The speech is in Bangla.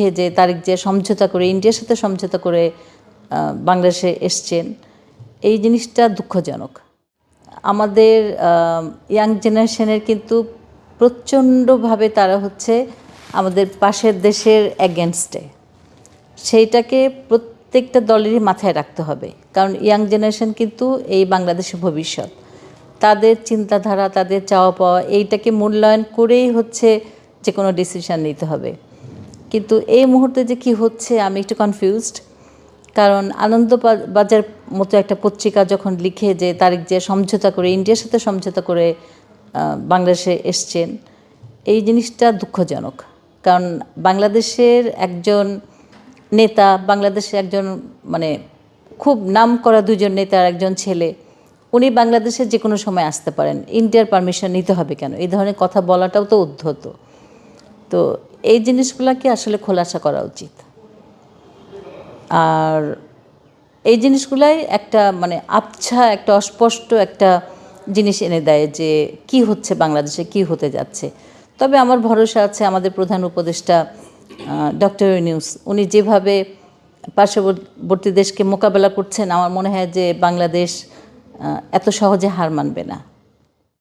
যে তারিক যে সমঝোতা করে, ইন্ডিয়ার সাথে সমঝোতা করে বাংলাদেশে এসছেন, এই জিনিসটা দুঃখজনক। আমাদের ইয়াং জেনারেশনের কিন্তু প্রচণ্ডভাবে তারা হচ্ছে আমাদের পাশের দেশের অ্যাগেনস্টে সেইটাকে প্রত্যেকটা দলেরই মাথায় রাখতে হবে, কারণ ইয়াং জেনারেশন কিন্তু এই বাংলাদেশের ভবিষ্যৎ। তাদের চিন্তাধারা, তাদের চাওয়া পাওয়া এইটাকে মূল্যায়ন করেই হচ্ছে যে কোনো ডিসিশন নিতে হবে। কিন্তু এই মুহূর্তে যে কি হচ্ছে, আমি একটু কনফিউজড কারণ আনন্দ বাজার মতো একটা পত্রিকা যখন লিখে যে তারিখ যে সমঝোতা করে, ইন্ডিয়ার সাথে সমঝোতা করে বাংলাদেশে এসছেন এই জিনিসটা দুঃখজনক। কারণ বাংলাদেশের একজন নেতা, বাংলাদেশের একজন মানে খুব নাম করা দুজন নেতার একজন ছেলে, উনি বাংলাদেশে যে কোনো সময় আসতে পারেন। ইন্ডিয়ার পারমিশন নিতে হবে কেন? এই ধরনের কথা বলাটাও তো উদ্ধত। তো এই জিনিসগুলোকে আসলে খোলাসা করা উচিত। আর এই জিনিসগুলাই একটা মানে আবছা, একটা অস্পষ্ট একটা জিনিস এনে দেয় যে কি হচ্ছে বাংলাদেশে, কি হতে যাচ্ছে। তবে আমার ভরসা আছে আমাদের প্রধান উপদেষ্টা ডক্টর নিউজ উনি যেভাবে পার্শ্ববর্তী দেশকে মোকাবেলা করছেন, আমার মনে হয় যে বাংলাদেশ এত সহজে হার মানবে না।